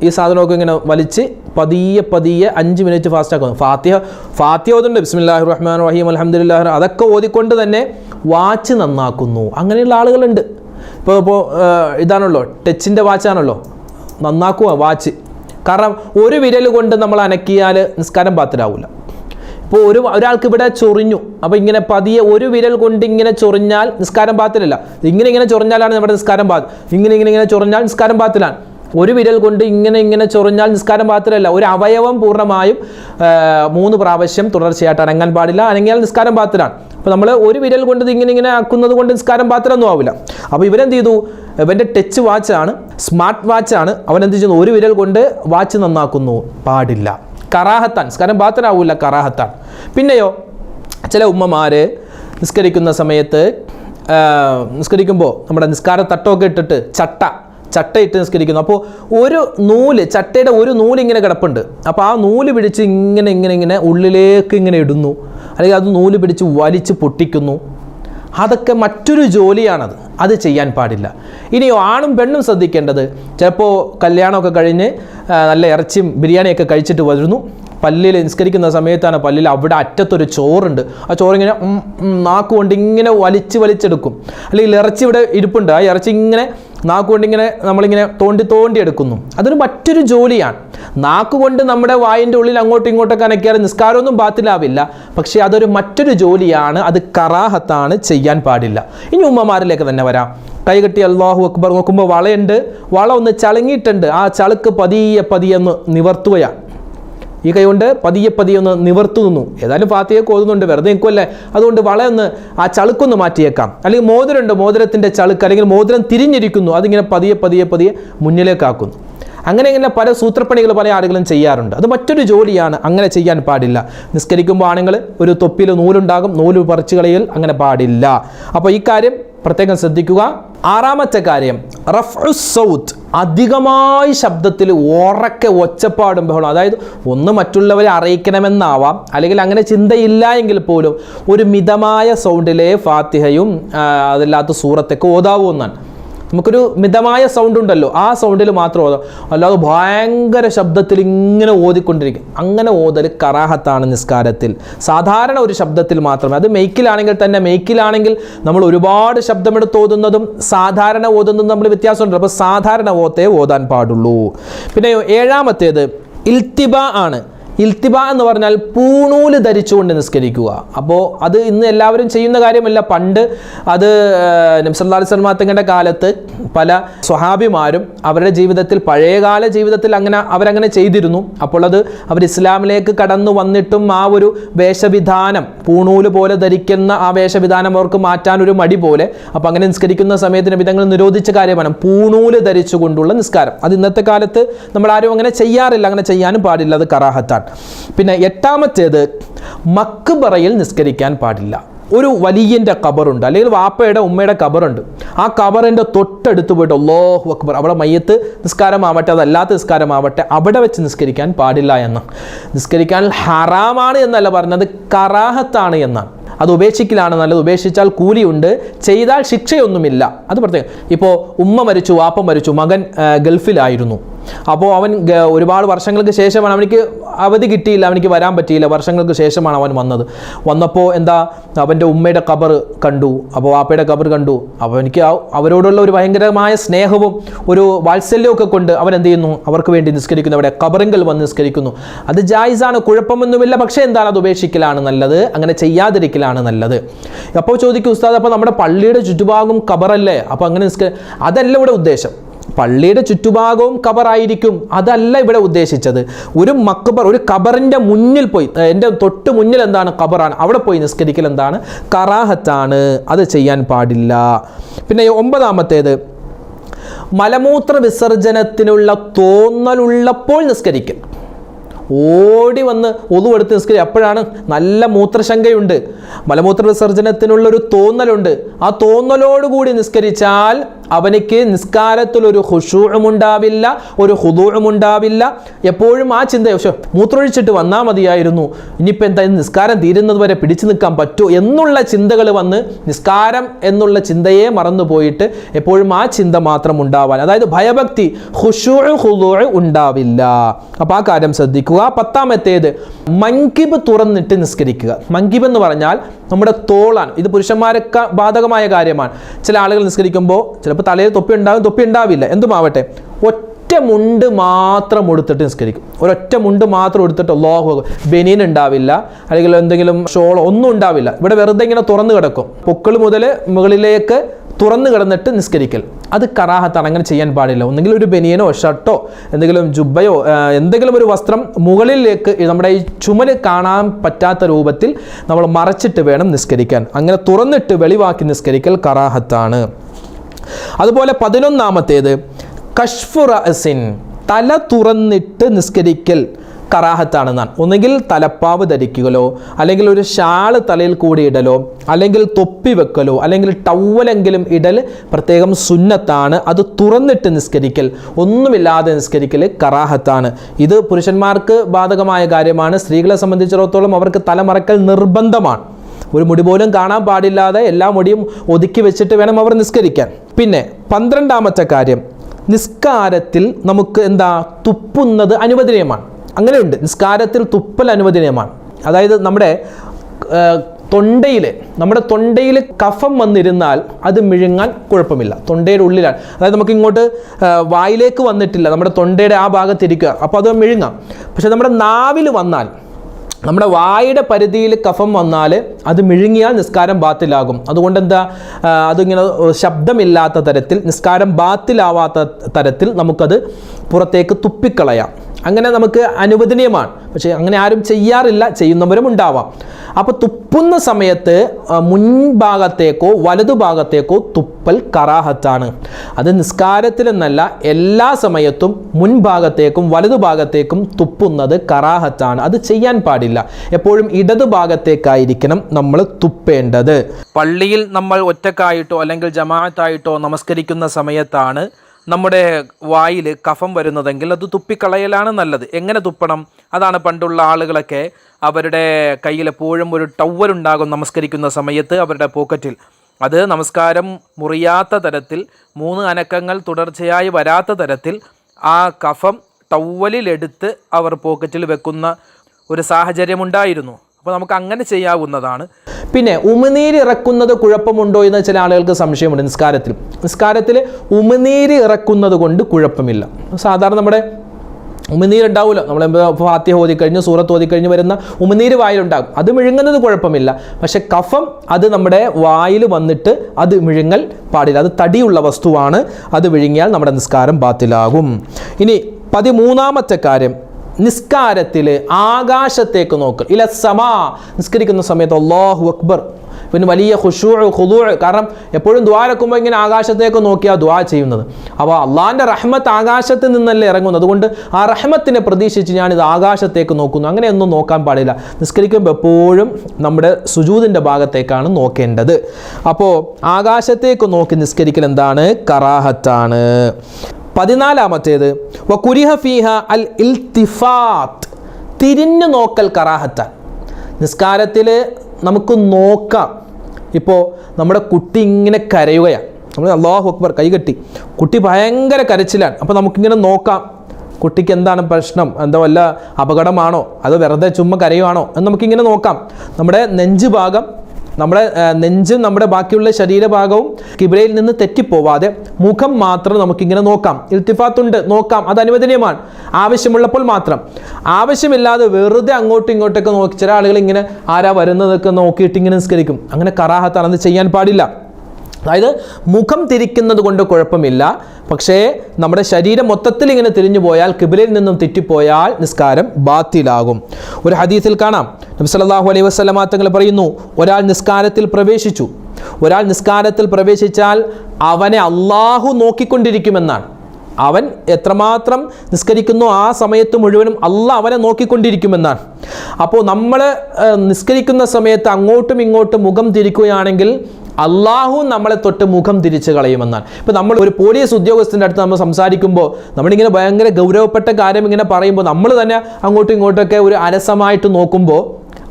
ഈ സാധനമൊക്കെ ഇങ്ങനെ വലിച്ച് പതിയെ പതിയെ അഞ്ച് മിനിറ്റ് ഫാസ്റ്റ് ആക്കുന്നു. ഫാത്തിഹ ഫാത്തിഹ ഓതുണ്ട് ബിസ്മില്ലാഹി റഹ്മാൻ റഹീം അലഹമുല്ലാ അതൊക്കെ ഓതിക്കൊണ്ട് തന്നെ വാച്ച് നന്നാക്കുന്നു. അങ്ങനെയുള്ള ആളുകളുണ്ട്. ഇപ്പോൾ ഇപ്പോൾ ഇതാണല്ലോ ടച്ചിന്റെ വാച്ചാണല്ലോ. നന്നാക്കുക വാച്ച്. കാരണം ഒരു വിരൽ കൊണ്ട് നമ്മൾ അനക്കിയാൽ നിസ്കാരം പാത്തിലാവില്ല ഇപ്പോൾ ഒരു ഒരാൾക്ക് ഇവിടെ ചൊറിഞ്ഞു. അപ്പോൾ ഇങ്ങനെ പതിയെ ഒരു വിരൽ കൊണ്ട് ഇങ്ങനെ ചൊറിഞ്ഞാൽ നിസ്കാരം പാത്തിലല്ല ഇങ്ങനെ ഇങ്ങനെ ചൊറിഞ്ഞാലാണ് നമ്മുടെ നിസ്കാരം പാത്ത് ഇങ്ങനെ ഇങ്ങനെ ഇങ്ങനെ ചൊറിഞ്ഞാൽ നിസ്കാരം പാത്തിലാണ് ഒരു വിരൽ കൊണ്ട് ഇങ്ങനെ ഇങ്ങനെ ചൊറിഞ്ഞാൽ നിസ്കാരം പാത്രല്ല ഒരു അവയവം പൂർണമായും മൂന്ന് പ്രാവശ്യം തുടർച്ചയായിട്ട് അനങ്ങാൻ പാടില്ല അനങ്ങിയാൽ നിസ്കാരം പാത്രാണ് അപ്പോൾ നമ്മൾ ഒരു വിരൽ കൊണ്ട് ഇങ്ങനെ ഇങ്ങനെ ആക്കുന്നത് കൊണ്ട് നിസ്കാരം പാത്രമൊന്നും ആവില്ല. അപ്പോൾ ഇവരെന്ത് ചെയ്തു? ഇവന്റെ ടച്ച് വാച്ചാണ് സ്മാർട്ട് വാച്ചാണ് അവൻ എന്ത് ചെയ്യുന്നു? ഒരു വിരൽ കൊണ്ട് വാച്ച് നന്നാക്കുന്നു. പാടില്ല. കറാഹത്താൻ. നിസ്കാരം പാത്രമാവില്ല കറാഹത്താൻ. പിന്നെയോ ചില ഉമ്മമാര് നിസ്കരിക്കുന്ന സമയത്ത് നിസ്കരിക്കുമ്പോൾ നമ്മുടെ നിസ്കാര തട്ടമൊക്കെ ഇട്ടിട്ട് ചട്ട ചട്ടയിട്ട് നിസ്കരിക്കുന്നു. അപ്പോൾ ഒരു നൂൽ ചട്ടയുടെ ഒരു നൂൽ ഇങ്ങനെ കിടപ്പുണ്ട്. അപ്പോൾ ആ നൂൽ പിടിച്ച് ഇങ്ങനെ ഇങ്ങനെ ഇങ്ങനെ ഉള്ളിലേക്ക് ഇങ്ങനെ ഇടുന്നു. അല്ലെങ്കിൽ അത് നൂൽ പിടിച്ച് വലിച്ച് പൊട്ടിക്കുന്നു. അതൊക്കെ മറ്റൊരു ജോലിയാണത്. അത് ചെയ്യാൻ പാടില്ല. ഇനിയോ ആണും പെണ്ണും ശ്രദ്ധിക്കേണ്ടത്. ചിലപ്പോൾ കല്യാണമൊക്കെ കഴിഞ്ഞ് നല്ല ഇറച്ചിയും ബിരിയാണിയൊക്കെ കഴിച്ചിട്ട് വരുന്നു. പല്ലിൽ നിസ്കരിക്കുന്ന സമയത്താണ് പല്ലിൽ അവിടെ അറ്റത്തൊരു ചോറുണ്ട്. ആ ചോറിങ്ങനെ നാക്കുകൊണ്ട് ഇങ്ങനെ വലിച്ച് വലിച്ചെടുക്കും. അല്ലെങ്കിൽ ഇറച്ചി ഇവിടെ ഇരിപ്പുണ്ട്. ആ ഇറച്ചി ഇങ്ങനെ നാക്കുകൊണ്ട് ഇങ്ങനെ നമ്മളിങ്ങനെ തോണ്ടി തോണ്ടി എടുക്കുന്നു. അതൊരു മറ്റൊരു ജോലിയാണ്. നാക്കുകൊണ്ട് നമ്മുടെ വായിന്റെ ഉള്ളിൽ അങ്ങോട്ടും ഇങ്ങോട്ടൊക്കെ അനക്കിയാൽ നിസ്കാരമൊന്നും ബാത്തിലാവില്ല. പക്ഷേ അതൊരു മറ്റൊരു ജോലിയാണ്. അത് കറാഹത്താണ് ചെയ്യാൻ പാടില്ല. ഇനി ഉമ്മമാരിലേക്ക് തന്നെ വരാം. കൈകെട്ടി അള്ളാഹു അക്ബർ നോക്കുമ്പോൾ വളയുണ്ട്. വള ഒന്ന് ചളുങ്ങിയിട്ടുണ്ട്. ആ ചളുക്ക് പതിയെ പതിയെന്ന് നിവർത്തുകയാണ്. ഈ കൈ കൊണ്ട് പതിയെ പതിയെ ഒന്ന് നിവർത്തുന്നു. നിന്നു ഏതായാലും ഫാത്തിയെ കോതുന്നുണ്ട് വെറുതെ നിൽക്കുമല്ലേ അതുകൊണ്ട് വളയൊന്ന് ആ ചളുക്കൊന്ന് മാറ്റിയേക്കാം. അല്ലെങ്കിൽ മോതിരമുണ്ട്? മോതിരത്തിന്റെ ചളുക്ക് അല്ലെങ്കിൽ മോതിരം തിരിഞ്ഞിരിക്കുന്നു അതിങ്ങനെ പതിയെ പതിയെ പതിയെ മുന്നിലേക്കാക്കുന്നു. അങ്ങനെ ഇങ്ങനെ പല സൂത്രപ്പണികൾ പല ആളുകളും ചെയ്യാറുണ്ട്. അത് മറ്റൊരു ജോലിയാണ് അങ്ങനെ ചെയ്യാൻ പാടില്ല. നിസ്കരിക്കുമ്പോൾ ആണുങ്ങൾ ഒരു തൊപ്പിയിൽ നൂലുണ്ടാകും നൂൽ പറിച്ചു കളയൽ അങ്ങനെ പാടില്ല. അപ്പോൾ ഈ കാര്യം പ്രത്യേകം ശ്രദ്ധിക്കുക. ആറാമത്തെ കാര്യം റഫ് സൗത്ത് അധികമായി ശബ്ദത്തിൽ ഉറക്കെ ഒച്ചപ്പാടും ബഹളം അതായത് ഒന്ന് മറ്റുള്ളവരെ അറിയിക്കണമെന്നാവാം. അല്ലെങ്കിൽ അങ്ങനെ ചിന്തയില്ല എങ്കിൽ പോലും ഒരു മിതമായ സൗണ്ടിലെ ഫാത്തിഹയും അതില്ലാത്ത സൂറത്തൊക്കെ ഓതാവൂ എന്നാണ്. നമുക്കൊരു മിതമായ സൗണ്ട് ഉണ്ടല്ലോ. ആ സൗണ്ടിൽ മാത്രം ഓതാം. അല്ലാതെ ഭയങ്കര ശബ്ദത്തിൽ ഇങ്ങനെ ഓതിക്കൊണ്ടിരിക്കും. അങ്ങനെ ഓതൽ കറാഹത്താണ് നിസ്കാരത്തിൽ. സാധാരണ ഒരു ശബ്ദത്തിൽ മാത്രമേ. അത് മെയ്ക്കിലാണെങ്കിൽ തന്നെ മെയ്ക്കിലാണെങ്കിൽ നമ്മൾ ഒരുപാട് ശബ്ദമെടുത്ത് ഓതുന്നതും സാധാരണ ഓതുന്നതും നമ്മൾ വ്യത്യാസമുണ്ട്. അപ്പോൾ സാധാരണ ഓത്തേ ഓതാൻ പാടുള്ളൂ. പിന്നെ ഏഴാമത്തേത് ഇൽത്തിബ ആണ്. ഇൽത്തിബ എന്ന് പറഞ്ഞാൽ പൂണൂൽ ധരിച്ചുകൊണ്ട് നിസ്കരിക്കുക. അപ്പോൾ അത് ഇന്ന് എല്ലാവരും ചെയ്യുന്ന കാര്യമല്ല. പണ്ട് അത് നബ്സല്ലാ സൽമാത്തങ്ങളുടെ കാലത്ത് പല സ്വഹാബിമാരും അവരുടെ ജീവിതത്തിൽ പഴയകാല ജീവിതത്തിൽ അങ്ങനെ അവരങ്ങനെ ചെയ്തിരുന്നു. അപ്പോൾ അത് അവർ ഇസ്ലാമിലേക്ക് കടന്നു വന്നിട്ടും ആ ഒരു വേഷവിധാനം പൂണൂൽ പോലെ ധരിക്കുന്ന ആ വേഷവിധാനം അവർക്ക് മാറ്റാൻ ഒരു മടി പോലെ അപ്പോൾ അങ്ങനെ നിസ്കരിക്കുന്ന സമയത്തിന് വിധങ്ങൾ നിരോധിച്ച കാര്യമാണ് പൂണൂൽ ധരിച്ചുകൊണ്ടുള്ള നിസ്കാരം. അത് ഇന്നത്തെ കാലത്ത് നമ്മൾ ആരും അങ്ങനെ ചെയ്യാറില്ല. അങ്ങനെ ചെയ്യാനും പാടില്ല. അത് കറാഹത്താണ്. പിന്നെ എട്ടാമത്തേത് മക്ബറയിൽ നിസ്കരിക്കാൻ പാടില്ല. ഒരു വലിയന്റെ കബറുണ്ട് അല്ലെങ്കിൽ വാപ്പയുടെ ഉമ്മയുടെ കബറുണ്ട് ആ കബറിന്റെ തൊട്ടടുത്ത് പോയിട്ട് അള്ളാഹു അക്ബർ അവിടെ മയ്യത്ത് നിസ്കാരമാവട്ടെ അതല്ലാത്ത നിസ്കാരമാവട്ടെ അവിടെ വെച്ച് നിസ്കരിക്കാൻ പാടില്ല എന്ന്. നിസ്കരിക്കാൻ ഹറാമാണ് എന്നല്ല പറഞ്ഞത് കറാഹത്താണ് എന്നാണ്. അത് ഉപേക്ഷിക്കലാണ് നല്ലത് ഉപേക്ഷിച്ചാൽ കൂലിയുണ്ട് ചെയ്താൽ ശിക്ഷയൊന്നുമില്ല. അത് പ്രത്യേകം. ഇപ്പോൾ ഉമ്മ മരിച്ചു വാപ്പ മരിച്ചു മകൻ ഗൾഫിലായിരുന്നു. അപ്പോൾ അവൻ ഒരുപാട് വർഷങ്ങൾക്ക് ശേഷമാണ് അവനിക്ക് അവധി കിട്ടിയില്ല അവനിക്ക് വരാൻ പറ്റിയില്ല. വർഷങ്ങൾക്ക് ശേഷമാണ് അവൻ വന്നത്. വന്നപ്പോൾ എന്താ അവന്റെ ഉമ്മയുടെ കബർ കണ്ടു അപ്പോൾ വാപ്പയുടെ കബർ കണ്ടു. അപ്പോൾ എനിക്ക് അവരോടുള്ള ഒരു ഭയങ്കരമായ സ്നേഹവും ഒരു വാത്സല്യവും ഒക്കെ കൊണ്ട് അവൻ എന്ത് ചെയ്യുന്നു അവർക്ക് വേണ്ടി നിസ്കരിക്കുന്നു. അവിടെ കബറിങ്കൽ വന്ന് നിസ്കരിക്കുന്നു. അത് ജായിസാണ് കുഴപ്പമൊന്നുമില്ല പക്ഷേ എന്താണ് അത് ഉപേക്ഷിക്കലാണ് നല്ലത്? അങ്ങനെ ചെയ്യാതിരിക്കലാണ് നല്ലത്. അപ്പോൾ ചോദിക്കും ഉസ്താദ് അപ്പോൾ നമ്മുടെ പള്ളിയുടെ ചുറ്റുഭാഗം കബറല്ലേ അപ്പോൾ അങ്ങനെ നിസ്കരി അതല്ല ഇവിടെ ഉദ്ദേശം. പള്ളിയുടെ ചുറ്റുഭാഗവും കബറായിരിക്കും. അതല്ല ഇവിടെ ഉദ്ദേശിച്ചത്. ഒരു മക്കബർ ഒരു കബറിന്റെ മുന്നിൽ പോയി എന്റെ തൊട്ട് മുന്നിൽ എന്താണ് കബറാണ്? അവിടെ പോയി നിസ്കരിക്കൽ എന്താണ്? കറാഹത്താണ്. അത് ചെയ്യാൻ പാടില്ല. പിന്നെ ഒമ്പതാമത്തേത്. മലമൂത്ര വിസർജനത്തിനുള്ള തോന്നലുള്ളപ്പോൾ നിസ്കരിക്കൽ ഓടി വന്ന് ഒതുവെടുത്ത് നിസ്കരി അപ്പോഴാണ് നല്ല മൂത്രശങ്കയുണ്ട്. മലമൂത്ര വിസർജനത്തിനുള്ളൊരു തോന്നലുണ്ട്. ആ തോന്നലോടുകൂടി നിസ്കരിച്ചാൽ അവനിക്ക് നിസ്കാരത്തിൽ ഒരു ഹുഷൂഴും ഉണ്ടാവില്ല ഒരു ഹുദൂഴും ഉണ്ടാവില്ല എപ്പോഴും ആ ചിന്ത പക്ഷെ മൂത്രൊഴിച്ചിട്ട് വന്നാൽ മതിയായിരുന്നു. ഇനിയിപ്പോൾ എന്തായാലും നിസ്കാരം തീരുന്നത് വരെ പിടിച്ചു നിൽക്കാൻ പറ്റുമോ എന്നുള്ള ചിന്തകൾ വന്ന് നിസ്കാരം എന്നുള്ള ചിന്തയെ മറന്നു പോയിട്ട് എപ്പോഴും ആ ചിന്ത മാത്രം ഉണ്ടാവാൻ. അതായത് ഭയഭക്തി ഹുഷൂഴ് ഹുദൂഴ് ഉണ്ടാവില്ല. അപ്പോൾ ആ കാര്യം ശ്രദ്ധിക്കുക. പത്താമത്തേത് മങ്കിബ് തുറന്നിട്ട് നിസ്കരിക്കുക. മങ്കിബ് എന്ന് പറഞ്ഞാൽ നമ്മുടെ തോളാണ്. ഇത് പുരുഷന്മാരൊക്കെ ബാധകമായ കാര്യമാണ്. ചില ആളുകൾ നിസ്കരിക്കുമ്പോൾ ചിലപ്പോൾ തലയിൽ തൊപ്പി ഉണ്ടാവും തൊപ്പി ഉണ്ടാവില്ല. എന്തുമാവട്ടെ ഒറ്റ മുണ്ട് മാത്രം ഉടുത്തിട്ട് നിസ്കരിക്കും. ഒരൊറ്റ മുണ്ട് മാത്രം എടുത്തിട്ട് ലോഹ ബനിയൻ ഉണ്ടാവില്ല അല്ലെങ്കിൽ എന്തെങ്കിലും ഷോളോ ഒന്നും ഉണ്ടാവില്ല. ഇവിടെ വെറുതെ ഇങ്ങനെ തുറന്നു കിടക്കും. പൊക്കിൾ മുതൽ മുകളിലേക്ക് തുറന്നു കിടന്നിട്ട് നിസ്കരിക്കൽ. അത് കറാഹത്താണ് അങ്ങനെ ചെയ്യാൻ പാടില്ല. ഒന്നെങ്കിലും ഒരു ബനിയനോ ഷർട്ടോ എന്തെങ്കിലും ജുബയോ എന്തെങ്കിലും ഒരു വസ്ത്രം മുകളിലേക്ക് നമ്മുടെ ഈ ചുമൽ കാണാൻ പറ്റാത്ത രൂപത്തിൽ നമ്മൾ മറച്ചിട്ട് വേണം നിസ്കരിക്കാൻ. അങ്ങനെ തുറന്നിട്ട് വെളിവാക്കി നിസ്കരിക്കൽ കറാഹത്താണ്. അതുപോലെ പതിനൊന്നാമത്തേത് കഷ്ഫുറസിൻ തല തുറന്നിട്ട് നിസ്കരിക്കൽ കറാഹത്താണെന്നാണ്. ഒന്നുകിൽ തലപ്പാവ് ധരിക്കുകയോ അല്ലെങ്കിൽ ഒരു ഷാൾ തലയിൽ കൂടി ഇടലോ അല്ലെങ്കിൽ തൊപ്പി വെക്കലോ അല്ലെങ്കിൽ ടവലെങ്കിലും ഇടൽ പ്രത്യേകം സുന്നത്താണ് അത് തുറന്നിട്ട് നിസ്കരിക്കൽ ഒന്നുമില്ലാതെ നിസ്കരിക്കൽ കറാഹത്താണ്. ഇത് പുരുഷന്മാർക്ക് ബാധകമായ കാര്യമാണ് സ്ത്രീകളെ സംബന്ധിച്ചിടത്തോളം അവർക്ക് തലമറക്കൽ നിർബന്ധമാണ്. ഒരു മുടി പോലും കാണാൻ പാടില്ലാതെ എല്ലാ മുടിയും ഒതുക്കി വെച്ചിട്ട് വേണം അവർ നിസ്കരിക്കാൻ. പിന്നെ പന്ത്രണ്ടാമത്തെ കാര്യം നിസ്കാരത്തിൽ നമുക്ക് എന്താ തുപ്പുന്നത് അനുവദനീയമാണ്. അങ്ങനെയുണ്ട്. നിസ്കാരത്തിൽ തുപ്പൽ അനുവദനീയമാണ്. അതായത് നമ്മുടെ തൊണ്ടയിൽ നമ്മുടെ തൊണ്ടയിൽ കഫം വന്നിരുന്നാൽ അത് മിഴുങ്ങാൻ കുഴപ്പമില്ല. തൊണ്ടയുടെ ഉള്ളിലാണ്. അതായത് നമുക്ക് ഇങ്ങോട്ട് വായിലേക്ക് വന്നിട്ടില്ല. നമ്മുടെ തൊണ്ടയുടെ ആ ഭാഗത്തിരിക്കുക അപ്പോൾ അത് മിഴുങ്ങാം. പക്ഷെ നമ്മുടെ നാവിൽ വന്നാൽ നമ്മുടെ വായുടെ പരിധിയിൽ കഫം വന്നാൽ അത് മിഴുങ്ങിയാൽ നിസ്കാരം ബാത്തിലാകും. അതുകൊണ്ട് എന്താ അതിങ്ങനെ ശബ്ദമില്ലാത്ത തരത്തിൽ നിസ്കാരം ബാത്തിലാവാത്ത തരത്തിൽ നമുക്കത് പുറത്തേക്ക് തുപ്പിക്കളയാം. അങ്ങനെ നമുക്ക് അനുവദനീയമാണ്. പക്ഷേ അങ്ങനെ ആരും ചെയ്യാറില്ല ചെയ്യുന്നവരും ഉണ്ടാവാം. അപ്പോൾ തുപ്പുന്ന സമയത്ത് മുൻഭാഗത്തേക്കോ വലതുഭാഗത്തേക്കോ തുപ്പൽ കറാഹത്താണ്. അത് നിസ്കാരത്തിലെന്നല്ല എല്ലാ സമയത്തും മുൻഭാഗത്തേക്കും വലതുഭാഗത്തേക്കും തുപ്പുന്നത് കറാഹത്താണ്. അത് ചെയ്യാൻ പാടില്ല. എപ്പോഴും ഇടതുഭാഗത്തേക്കായിരിക്കണം നമ്മൾ തുപ്പേണ്ടത്. പള്ളിയിൽ നമ്മൾ ഒറ്റക്കായിട്ടോ അല്ലെങ്കിൽ ജമാഅത്തായിട്ടോ നമസ്കരിക്കുന്ന സമയത്താണ് നമ്മുടെ വായിൽ കഫം വരുന്നതെങ്കിൽ അത് തുപ്പിക്കളയലാണ് നല്ലത്. എങ്ങനെ തുപ്പണം? അതാണ് പണ്ടുള്ള ആളുകളൊക്കെ അവരുടെ കയ്യിൽ എപ്പോഴും ഒരു ടവലുണ്ടാകും നമസ്കരിക്കുന്ന സമയത്ത് അവരുടെ പോക്കറ്റിൽ അത് നമസ്കാരം മുറിയാത്ത തരത്തിൽ മൂന്ന് അനക്കങ്ങൾ തുടർച്ചയായി വരാത്ത തരത്തിൽ ആ കഫം ടവലിലെടുത്ത് അവർ പോക്കറ്റിൽ വെക്കുന്ന ഒരു സാഹചര്യമുണ്ടായിരുന്നു. അപ്പോൾ നമുക്ക് അങ്ങനെ ചെയ്യാവുന്നതാണ്. പിന്നെ ഉമിനീര് ഇറക്കുന്നത് കുഴപ്പമുണ്ടോ എന്ന് ചില ആളുകൾക്ക് സംശയമുണ്ട്. നിസ്കാരത്തിൽ. നിസ്കാരത്തിൽ ഉമിനീര് ഇറക്കുന്നത് കൊണ്ട് കുഴപ്പമില്ല. സാധാരണ നമ്മുടെ ഉമിനീര് ഉണ്ടാവുമല്ലോ നമ്മൾ ഫാത്തിഹ ഓതി കഴിഞ്ഞ് സൂറത്ത് ഓതി കഴിഞ്ഞ് വരുന്ന ഉമിനീര് വായിലുണ്ടാകും. അത് മിഴുങ്ങുന്നത് കുഴപ്പമില്ല. പക്ഷെ കഫം അത് നമ്മുടെ വായിൽ വന്നിട്ട് അത് മിഴുങ്ങൽ പാടില്ല. അത് തടിയുള്ള വസ്തുവാണ്. അത് വിഴുങ്ങിയാൽ നമ്മുടെ നിസ്കാരം ബാത്തിലാകും. ഇനി പതിമൂന്നാമത്തെ കാര്യം. നിസ്കാരത്തിൽ ആകാശത്തേക്ക് നോക്കൽ ഇല സമാ നിസ്കരിക്കുന്ന സമയത്ത് അള്ളാഹു അക്ബർ. പിന്നെ വലിയ ഖുഷൂ ഖുദൂ കാരണം എപ്പോഴും ദ്വാരക്കുമ്പോൾ ഇങ്ങനെ ആകാശത്തേക്ക് നോക്കിയാണ് ദ്വാ ചെയ്യുന്നത്. അപ്പോൾ അള്ളാഹിന്റെ റഹ്മത്ത് ആകാശത്ത് നിന്നല്ലേ ഇറങ്ങുന്നത്. അതുകൊണ്ട് ആ റഹ്മത്തിനെ പ്രതീക്ഷിച്ച് ഞാനിത് ആകാശത്തേക്ക് നോക്കുന്നു. അങ്ങനെയൊന്നും നോക്കാൻ പാടില്ല. നിസ്കരിക്കുമ്പോൾ എപ്പോഴും നമ്മുടെ സുജൂതിന്റെ ഭാഗത്തേക്കാണ് നോക്കേണ്ടത്. അപ്പോൾ ആകാശത്തേക്ക് നോക്കി നിസ്കരിക്കൽ എന്താണ്? കറാഹത്താണ്. പതിനാലാമത്തേത്. വ ഫീഹ അൽ ഇൽത്തിഫാത്ത്. തിരിഞ്ഞു നോക്കൽ കറാഹത്ത. നിസ്കാരത്തിൽ നമുക്ക് നോക്കാം. ഇപ്പോൾ നമ്മുടെ കുട്ടി ഇങ്ങനെ കരയുകയാണ്. നമ്മൾ അള്ളാഹു അക്ബർ കൈകെട്ടി കുട്ടി. ഭയങ്കര കരച്ചിലാണ്. അപ്പോൾ നമുക്കിങ്ങനെ നോക്കാം. കുട്ടിക്ക് എന്താണ് പ്രശ്നം? എന്തോ വല്ല അപകടമാണോ? അത് വെറുതെ ചുമ്മാ കരയുവാണോ? എന്ന് നമുക്കിങ്ങനെ നോക്കാം. നമ്മുടെ നെഞ്ച് ഭാഗം നമ്മുടെ നെഞ്ചും നമ്മുടെ ബാക്കിയുള്ള ശരീരഭാഗവും കിബിലയിൽ നിന്ന് തെറ്റിപ്പോവാതെ മുഖം മാത്രം നമുക്കിങ്ങനെ നോക്കാം. ഇൽത്തിഫാത്തുണ്ട് നോക്കാം. അത് അനുവദനീയമാണ്. ആവശ്യമുള്ളപ്പോൾ മാത്രം. ആവശ്യമില്ലാതെ വെറുതെ അങ്ങോട്ടും ഇങ്ങോട്ടൊക്കെ നോക്കി ചില ആളുകൾ ഇങ്ങനെ ആരാ വരുന്നതൊക്കെ നോക്കിയിട്ട് ഇങ്ങനെ നിസ്കരിക്കും. അങ്ങനെ കറാഹത്താണ് അത് ചെയ്യാൻ പാടില്ല. അതായത് മുഖം തിരിക്കുന്നത് കൊണ്ട് കുഴപ്പമില്ല. പക്ഷേ നമ്മുടെ ശരീരം മൊത്തത്തിൽ ഇങ്ങനെ തിരിഞ്ഞു പോയാൽ കിബിലയിൽ നിന്നും തെറ്റിപ്പോയാൽ നിസ്കാരം ബാത്തിലാകും. ഒരു ഹദീസിൽ കാണാം. നബി സല്ലല്ലാഹു അലൈഹി വസല്ലമ തങ്ങൾ പറയുന്നു ഒരാൾ നിസ്കാരത്തിൽ പ്രവേശിച്ചു. ഒരാൾ നിസ്കാരത്തിൽ പ്രവേശിച്ചാൽ അവനെ അള്ളാഹു നോക്കിക്കൊണ്ടിരിക്കുമെന്നാണ്. അവൻ എത്രമാത്രം നിസ്കരിക്കുന്നു ആ സമയത്ത് മുഴുവനും അല്ല അവനെ നോക്കിക്കൊണ്ടിരിക്കുമെന്നാണ്. അപ്പോൾ നമ്മൾ നിസ്കരിക്കുന്ന സമയത്ത് അങ്ങോട്ടും ഇങ്ങോട്ടും മുഖം തിരിക്കുകയാണെങ്കിൽ അള്ളാഹു നമ്മളെ തൊട്ട് മുഖം തിരിച്ചു കളയുമെന്നാണ്. ഇപ്പം നമ്മൾ ഒരു പോലീസ് ഉദ്യോഗസ്ഥന്റെ അടുത്ത് നമ്മൾ സംസാരിക്കുമ്പോൾ നമ്മളിങ്ങനെ ഭയങ്കര ഗൗരവപ്പെട്ട കാര്യം ഇങ്ങനെ പറയുമ്പോൾ നമ്മൾ തന്നെ അങ്ങോട്ടും ഇങ്ങോട്ടൊക്കെ ഒരു അലസമായിട്ട് നോക്കുമ്പോൾ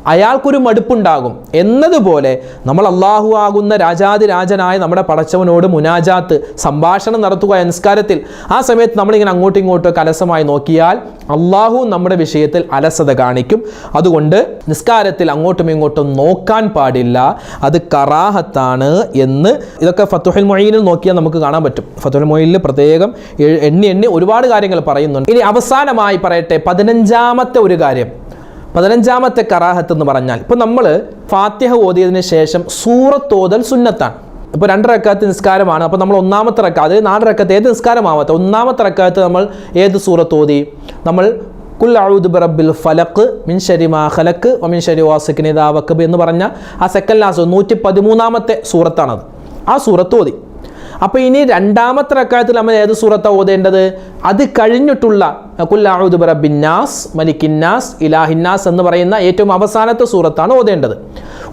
അയാൾക്കൊരു മടുപ്പുണ്ടാകും. എന്നതുപോലെ നമ്മൾ അള്ളാഹു ആകുന്ന രാജാതിരാജനായ നമ്മുടെ പടച്ചവനോട് മുനാജാത്ത് സംഭാഷണം നടത്തുക നിസ്കാരത്തിൽ ആ സമയത്ത് നമ്മളിങ്ങനെ അങ്ങോട്ടും ഇങ്ങോട്ടും കലസമായി നോക്കിയാൽ അള്ളാഹു നമ്മുടെ വിഷയത്തിൽ അലസത കാണിക്കും. അതുകൊണ്ട് നിസ്കാരത്തിൽ അങ്ങോട്ടും ഇങ്ങോട്ടും നോക്കാൻ പാടില്ല. അത് കറാഹത്താണ് എന്ന് ഇതൊക്കെ ഫത്തുഹൽ മൊയ്നിൽ നോക്കിയാൽ നമുക്ക് കാണാൻ പറ്റും. ഫത്തുഹൽ മൊയ്നിൽ പ്രത്യേകം എണ്ണി എണ്ണി ഒരുപാട് കാര്യങ്ങൾ പറയുന്നുണ്ട്. ഇനി അവസാനമായി പറയട്ടെ പതിനഞ്ചാമത്തെ ഒരു കാര്യം. പതിനഞ്ചാമത്തെ കറാഹത്ത് എന്ന് പറഞ്ഞാൽ ഇപ്പോൾ നമ്മൾ ഫാത്തിഹ ഓതിയതിന് ശേഷം സൂറത്ത് ഓതൽ സുന്നത്താണ്. ഇപ്പോൾ രണ്ട് റക്കാത്ത് നിസ്കാരമാണ് അപ്പോൾ നമ്മൾ ഒന്നാമത്തെ റക്കാത്ത് നാല് റക്കാത്ത് ഏത് നിസ്കാരമാവാത്ത ഒന്നാമത്തെ റക്കാത്ത് നമ്മൾ ഏത് സൂറത്ത് ഓതി? നമ്മൾ കുൽ ബിറബിൽ ഫലക്ക് മിൻ ഷരിമാ ഖലക്ക് ഒമിൻ ശരി വാസിക്കിന് ഇതാ വക്കബ് എന്ന് പറഞ്ഞ ആ സെക്കൻഡ് ലാസ്റ്റ് നൂറ്റി പതിമൂന്നാമത്തെ സൂറത്താണത്. ആ സൂറത്ത് ഓതി. അപ്പോൾ ഇനി രണ്ടാമത്തെ റക്കായത്തിൽ നമ്മൾ ഏത് സൂറത്താണ് ഓതേണ്ടത്? അത് കഴിഞ്ഞിട്ടുള്ള കുല്ലാഹുദ് ബിന്നാസ് മലിക്കിന്നാസ് ഇലാഹിന്നാസ് എന്ന് പറയുന്ന ഏറ്റവും അവസാനത്തെ സൂറത്താണ് ഓതേണ്ടത്.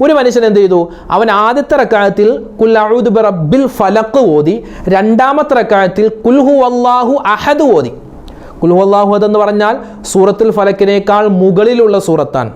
ഒരു മനുഷ്യൻ എന്ത് ചെയ്തു? അവൻ ആദ്യത്തെ റക്കായത്തിൽ കുല്ലാഹുദ് ബിൽ ഫലക്ക് ഓതി രണ്ടാമത്തെ റക്കായത്തിൽ കുൽഹു അള്ളാഹു അഹദ് ഓതി. കുൽഹു അള്ളാഹു അഹദ് എന്ന് പറഞ്ഞാൽ സൂറത്തുൽ ഫലക്കിനേക്കാൾ മുകളിലുള്ള സൂറത്താണ്.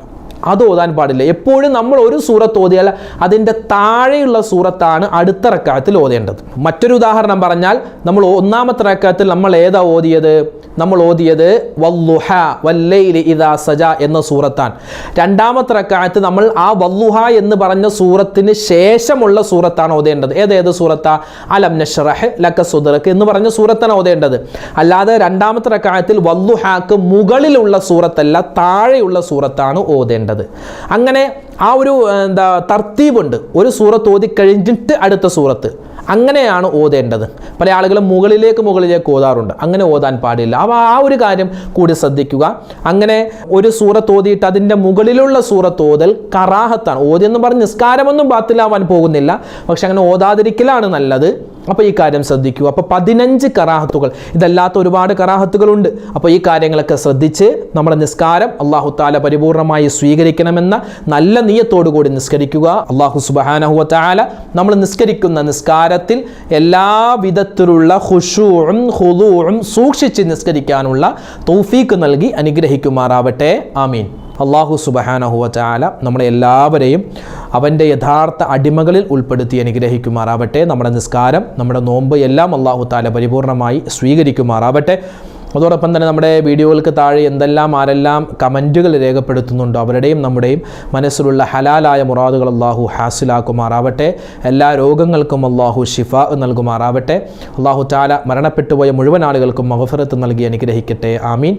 അത് ഓതാൻ പാടില്ല. എപ്പോഴും നമ്മൾ ഒരു സൂറത്ത് ഓതിയാൽ അതിന്റെ താഴെയുള്ള സൂറത്താണ് അടുത്ത റക്കാത്തിൽ ഓതേണ്ടത്. മറ്റൊരു ഉദാഹരണം പറഞ്ഞാൽ നമ്മൾ ഒന്നാമത്തെ റക്കാത്തിൽ നമ്മൾ ഏതാ ഓതിയത്? നമ്മൾ ഓതിയത് വല്ലുഹ വല്ലൈലി ഇദാ സജ എന്ന സൂറത്താണ്. രണ്ടാമത്തെ റക്കാത്ത് നമ്മൾ ആ വല്ലുഹ എന്ന് പറഞ്ഞ സൂറത്തിന് ശേഷമുള്ള സൂറത്താണ് ഓതേണ്ടത്. ഏതേത് സൂറത്താ? അലം നഷറഹ് ലക്ക സുദർക്ക് എന്ന് പറഞ്ഞ സൂറത്താണ് ഓതേണ്ടത്. അല്ലാതെ രണ്ടാമത്തെ റക്കാത്തിൽ വല്ലുഹാക്ക് മുകളിലുള്ള സൂറത്തല്ല താഴെയുള്ള സൂറത്താണ് ഓതേണ്ടത്. അങ്ങനെ ആ ഒരു എന്താ തർത്തീവുണ്ട് ഒരു സൂറത്ത് ഓതി കഴിഞ്ഞിട്ട് അടുത്ത സൂറത്ത്. അങ്ങനെയാണ് ഓതേണ്ടത്. പല ആളുകളും മുകളിലേക്ക് മുകളിലേക്ക് ഓതാറുണ്ട്. അങ്ങനെ ഓതാൻ പാടില്ല. ആ ഒരു കാര്യം കൂടി ശ്രദ്ധിക്കുക. അങ്ങനെ ഒരു സൂറത്ത് ഓതിയിട്ട് അതിന്റെ മുകളിലുള്ള സൂറത്ത് ഓതൽ കറാഹത്താണ്. ഓതിയെന്ന് പറഞ്ഞ് നിസ്കാരമൊന്നും ബാത്തിലാവാൻ പോകുന്നില്ല. പക്ഷെ അങ്ങനെ ഓതാതിരിക്കലാണ് നല്ലത്. അപ്പോൾ ഈ കാര്യം ശ്രദ്ധിക്കൂ. അപ്പോൾ പതിനഞ്ച് കറാഹത്തുകൾ. ഇതല്ലാത്ത ഒരുപാട് കറാഹത്തുകളുണ്ട്. അപ്പോൾ ഈ കാര്യങ്ങളൊക്കെ ശ്രദ്ധിച്ച് നമ്മുടെ നിസ്കാരം അള്ളാഹു താല പരിപൂർണമായി സ്വീകരിക്കണമെന്ന നല്ല കൂടി നിസ്കരിക്കുക. അള്ളാഹു സുബഹാനഹുവ താല നമ്മൾ നിസ്കരിക്കുന്ന നിസ്കാരത്തിൽ എല്ലാ വിധത്തിലുള്ള ഹുഷൂഴും ഹുദൂഴും സൂക്ഷിച്ച് നിസ്കരിക്കാനുള്ള തൗഫീക്ക് നൽകി അനുഗ്രഹിക്കുമാറാവട്ടെ. ആമീൻ. അള്ളാഹു സുബഹാനഹുവ ചാല നമ്മളെ എല്ലാവരെയും അവന്റെ യഥാർത്ഥ അടിമകളിൽ ഉൾപ്പെടുത്തി അനുഗ്രഹിക്കുമാറാവട്ടെ. നമ്മുടെ നിസ്കാരം നമ്മുടെ നോമ്പ് എല്ലാം അള്ളാഹു താല പരിപൂർണമായി സ്വീകരിക്കുമാറാവട്ടെ. അതോടൊപ്പം തന്നെ നമ്മുടെ വീഡിയോകൾക്ക് താഴെ എന്തെല്ലാം ആരെല്ലാം കമന്റുകൾ രേഖപ്പെടുത്തുന്നുണ്ടോ അവരുടെയും നമ്മുടെയും മനസ്സിലുള്ള ഹലാലായ മുറാദുകൾ അള്ളാഹു ഹാസിലാക്കുമാറാവട്ടെ. എല്ലാ രോഗങ്ങൾക്കും അള്ളാഹു ഷിഫ നൽകുമാറാവട്ടെ. അള്ളാഹു താല മരണപ്പെട്ടുപോയ മുഴുവൻ ആളുകൾക്കും മഹഫറത്ത് നൽകി അനുഗ്രഹിക്കട്ടെ. ആമീൻ.